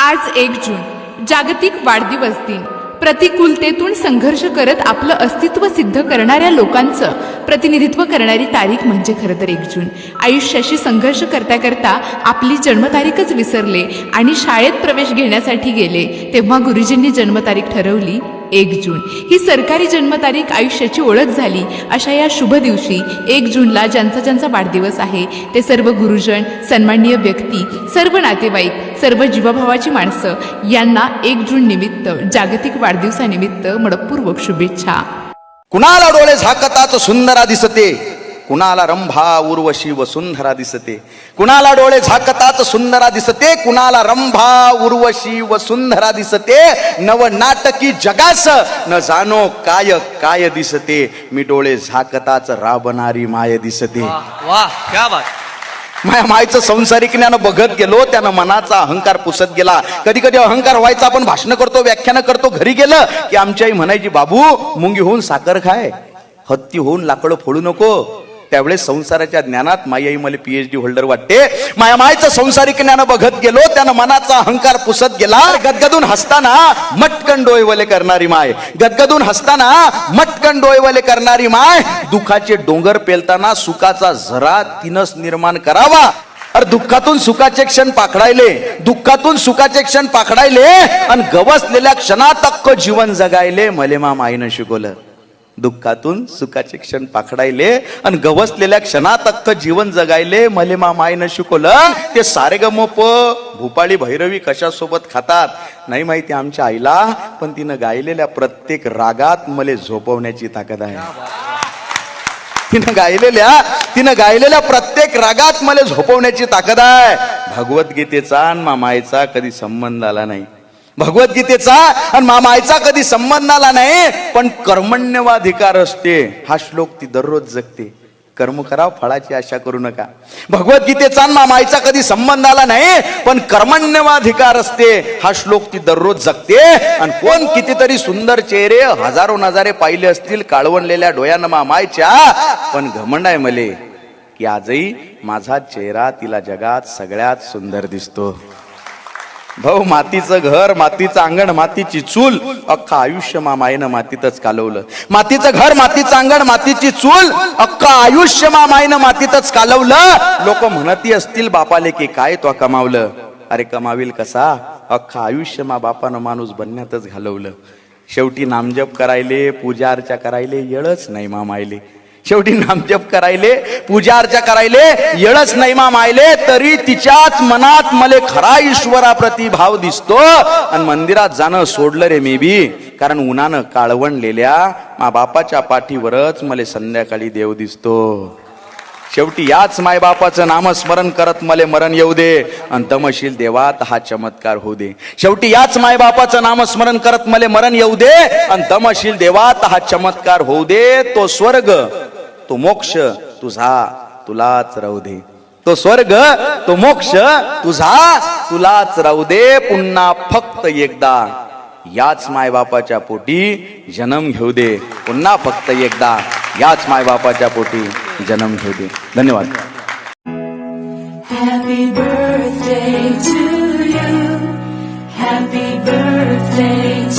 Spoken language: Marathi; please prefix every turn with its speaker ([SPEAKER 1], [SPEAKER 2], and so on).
[SPEAKER 1] आज एक जून जागतिक वाढदिवस दिन. प्रतिकूलतेतून संघर्ष करत आपलं अस्तित्व सिद्ध करणाऱ्या लोकांचं प्रतिनिधित्व करणारी तारीख म्हणजे खरं तर एक जून. आयुष्याशी संघर्ष करता करता आपली जन्मतारीखच विसरले आणि शाळेत प्रवेश घेण्यासाठी गेले तेव्हा गुरुजींनी जन्मतारीख ठरवली एक जून. ही सरकारी जन्मतारीख आयुष्याची ओळख झाली. अशा या शुभ दिवशी एक जूनला ज्यांचा ज्यांचा वाढदिवस आहे ते सर्व गुरुजन सन्माननीय व्यक्ती सर्व नातेवाईक सर्व जीवाभावाची माणसं यांना एक जून निमित्त जागतिक वाढदिवसानिमित्त मनपूर्वक शुभेच्छा.
[SPEAKER 2] कुणाला डोळे झाकताच सुंदरा दिसते? कुणाला रंभा उर्वशी वसुंधरा दिसते? कुणाला डोळे झाकताच सुंदरा दिसते? कुणाला रंभा उर्वशी वसुंधरा दिसते? नव नाटकी जगास न जाणो काय काय दिसते? मी डोळे झाकताच राबणारी माय दिसते.
[SPEAKER 3] वाह वाह क्या बात.
[SPEAKER 2] माया मायचं संसारिक ज्ञान बघत गेलो त्यानं मनाचा अहंकार पुसत गेला. कधी कधी अहंकार व्हायचा आपण भाषण करतो व्याख्यान करतो घरी गेलं की आमची आई म्हणायची बाबू मुंगी होऊन साखर खाय. हत्ती होऊन लाकडं फोडू नको. त्यावेळेस संसाराच्या ज्ञानात माई मला पीएचडी होल्डर वाटते. माया मायचं संसारिक ज्ञान बघत गेलो त्यानं मनाचा अहंकार पुसत गेला. गदगदून हसताना मटकन डोयवले करणारी माय. गदगदून हसताना मटकन डोयवले करणारी माय. दुखाचे डोंगर पेलताना सुखाचा झरा तिनच निर्माण करावा. अरे दुःखातून सुखाचे क्षण पाखडायले. दुःखातून सुखाचे क्षण पाखडायले. आणि गवसलेल्या क्षणात अख्ख जीवन जगायले. मले मा माईनं शिकवलं. दुःखातून सुखाचे क्षण पाखडायले आणि गवसलेल्या क्षणात अख्ख जीवन जगायले. मले मा मायनं शिकवलं ते सारे गमोप भूपाळी भैरवी कशासोबत खातात? नाही माहिती आमच्या आईला पण तिनं गायलेल्या प्रत्येक रागात मले झोपवण्याची ताकद आहे. तिनं गायलेल्या तिनं गायलेल्या प्रत्येक रागात मला झोपवण्याची ताकद आहे. भगवद्गीतेचा आणि मामाईचा कधी संबंध आला नाही. भगवद्गीतेचा आणि मामायचा कधी संबंध आला नाही पण कर्मण्यवाधिकार असते. हा श्लोक ती दररोज जगते. कर्म करा फळाची आशा करू नका. भगवद्गीतेचा आणि मामाईचा कधी संबंध आला नाही पण कर्मण्यवाधिकार असते. हा श्लोक ती दररोज जगते. आणि कोण कितीतरी सुंदर चेहरे हजारो नजारे पाहिले असतील काळवणलेल्या डोळ्यानं मामायच्या पण घमंड आहे मले की आजही माझा चेहरा तिला जगात सगळ्यात सुंदर दिसतो. भाऊ मातीचं घर मातीचं अंगण मातीची चूल. अख्खा आयुष्य मामाईनं मातीतच कालवलं. मातीचं घर मातीचं अंगण मातीची चूल. अख्खा आयुष्य मामाईनं मातीतच कालवलं. लोक म्हणती असतील बापाले की काय तो कमावलं? अरे कमावील कसा? अख्खा आयुष्य मा बापानं माणूस बनण्यातच घालवलं. शेवटी नामजप करायले पूजा अर्चा करायले येळच नाही मामायले शेवटी नामजप करायले पूजा अर्चा करायले येळच नाही मा मायले तरी तिच्याच मनात मले खरा ईश्वराप्रती भाव दिसतो. आणि मंदिरात जाणं सोडलं रे मी बी. कारण उन्हानं काळवणलेल्या मा बापाच्या पाठीवरच मले संध्याकाळी देव दिसतो. शेवटी याच मायबापाचं नामस्मरण करत मले मरण येऊ दे. आणि तमशील देवात हा चमत्कार होऊ दे. शेवटी याच मायबापाचं नामस्मरण करत मले मरण येऊ दे. आणि तमशील देवात हा चमत्कार होऊ दे. तो स्वर्ग तो मोक्ष तुझा तुलाच राहू दे. तो स्वर्ग तो मोक्ष तुझा तुलाच राहू दे. पुन्हा फक्त एकदा याच मायबापाच्या पोटी जन्म घेऊ दे. पुन्हा फक्त एकदा याच मायबापाच्या पोटी जन्म घेऊ दे. धन्यवाद.
[SPEAKER 4] Happy birthday to you. Happy birthday